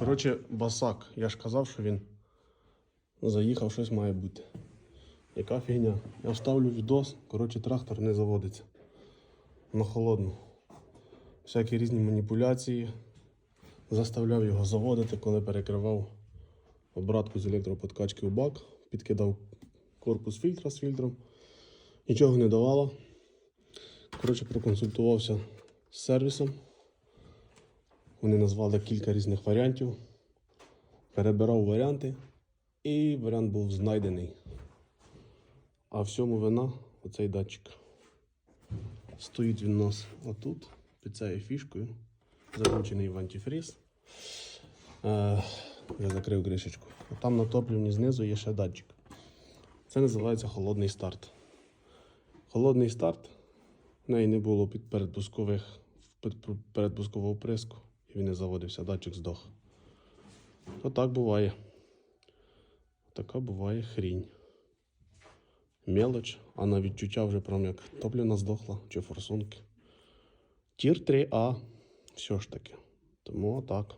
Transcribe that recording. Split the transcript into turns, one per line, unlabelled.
Коротше, басак. Я ж казав, що він заїхав, щось має бути. Яка фігня? Я вставлю відос, коротше, трактор не заводиться. На холодну. Всякі різні маніпуляції. Заставляв його заводити, коли перекривав обратку з електроподкачки у бак, підкидав корпус фільтра з фільтром. Нічого не давало. Коротше, проконсультувався з сервісом. Вони назвали кілька різних варіантів. Перебирав варіанти, і варіант був знайдений. А всьому вина оцей датчик. Стоїть він у нас отут, під цією фішкою, закручений в антифріз. Е, я закрив кришечку. А Там на топливні знизу є ще датчик. Це називається холодний старт. Холодний старт. В неї не було передпускових передпускового приску, і він не заводився, датчик здох. То буває. Така буває хрінь. Мелоч, а на відчуття вже прям як топліна здохла чи форсунки. Тір 3А. Все ж таки. Тому отак.